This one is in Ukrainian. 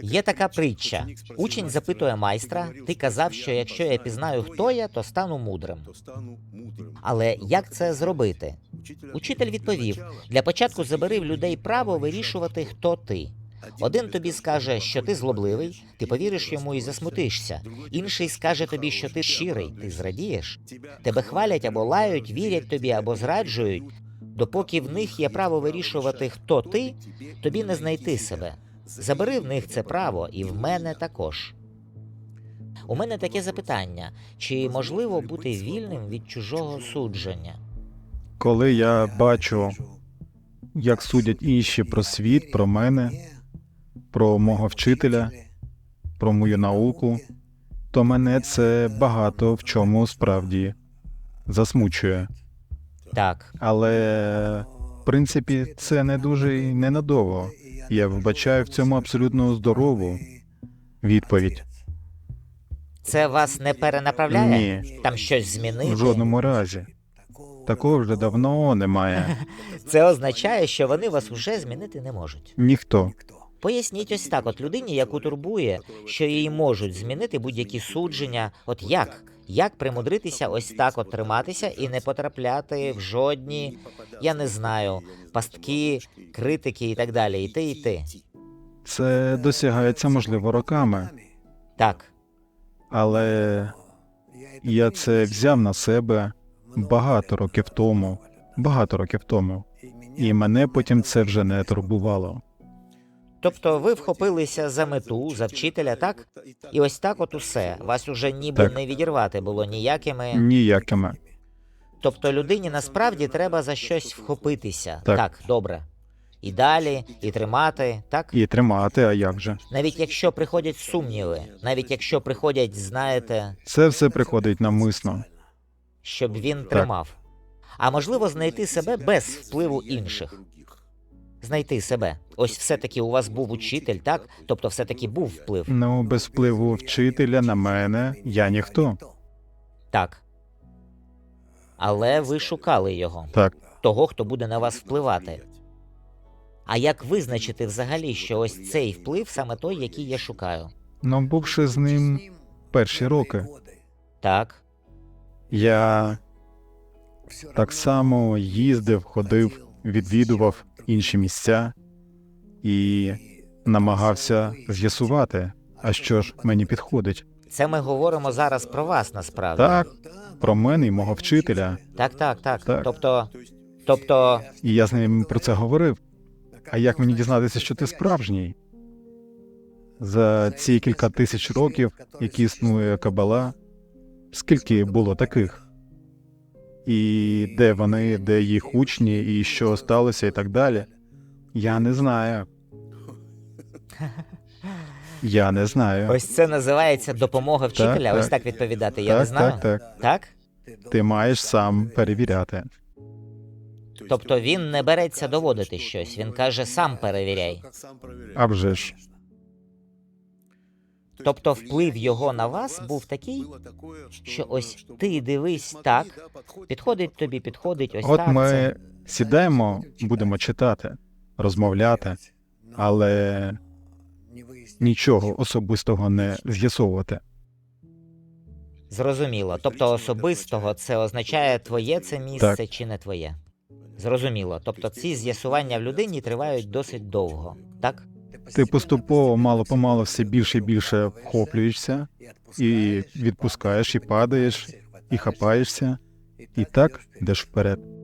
Є така притча. Учень запитує майстра: ти казав, що якщо я пізнаю, хто я, то стану мудрим. Але як це зробити? Учитель відповів: для початку забери в людей право вирішувати, хто ти. Один тобі скаже, що ти злобливий, ти повіриш йому і засмутишся. Інший скаже тобі, що ти щирий, ти зрадієш. Тебе хвалять або лають, вірять тобі або зраджують. Допоки в них є право вирішувати, хто ти, тобі не знайти себе. Забери в них це право, і в мене також. У мене таке запитання: чи можливо бути вільним від чужого судження? Коли я бачу, як судять інші про світ, про мене, про мого вчителя, про мою науку, то мене це багато в чому справді засмучує. Так, Але в принципі це не дуже і ненадовго. Я вбачаю в цьому абсолютно здорову відповідь. це вас не перенаправляє? Ні. Там щось змінити? В жодному разі. Такого вже давно немає. Це означає, що вони вас уже змінити не можуть. Ніхто. Поясніть ось так: от людині, яку турбує, що її можуть змінити будь-які судження. От як? Як примудритися ось так от триматися і не потрапляти в жодні, я не знаю, пастки, критики і так далі, і ти, і ти. Це досягається можливо роками, Так, але я це взяв на себе багато років тому. Багато років тому. І мене потім це вже не турбувало. Тобто ви вхопилися за мету, за вчителя, так? І ось так от усе. Вас уже ніби Так. не відірвати було ніякими. Ніякими. Тобто людині насправді треба за щось вхопитися. Так. добре. І далі, і тримати, так? І тримати, а як же? Навіть якщо приходять сумніви, навіть якщо приходять, знаєте, Це все приходить навмисно. щоб він тримав. А можливо, знайти себе без впливу інших. Знайти себе. Ось все-таки у вас був учитель, так? Тобто, все-таки був вплив. Ну, без впливу вчителя на мене я ніхто. Так. Але ви шукали його, Так, того, хто буде на вас впливати. А як визначити взагалі, що ось цей вплив саме той, який я шукаю? ну бувши з ним перші роки, Так, я так само їздив, ходив, відвідував інші місця і намагався з'ясувати, а що ж мені підходить. це ми говоримо зараз про вас насправді. Так, про мене і мого вчителя. так, так, так. Так. Тобто, тобто, І я з ним про це говорив. А як мені дізнатися, що ти справжній? За ці кілька тисяч років, які існує кабала, скільки було таких? І де вони, де їх учні, і що сталося, і так далі. Я не знаю. Я не знаю. ось це називається допомога вчителя. так. Ось так відповідати. Я так, не знаю. так, так. Так? Ти маєш сам перевіряти. Тобто він не береться доводити щось. Він каже, сам перевіряй. А вже ж. Тобто, вплив його на вас був такий, що ось ти дивись так, підходить тобі, підходить ось От так. ми це. сідаємо, будемо читати, розмовляти, але нічого особистого не з'ясовувати. Зрозуміло. Тобто особистого це означає твоє це місце Так. чи не твоє. Зрозуміло. Тобто ці з'ясування в людині тривають досить довго, так? Ти поступово мало помалу все більше і більше вхоплюєшся, і відпускаєш, і падаєш, і хапаєшся, і так йдеш вперед.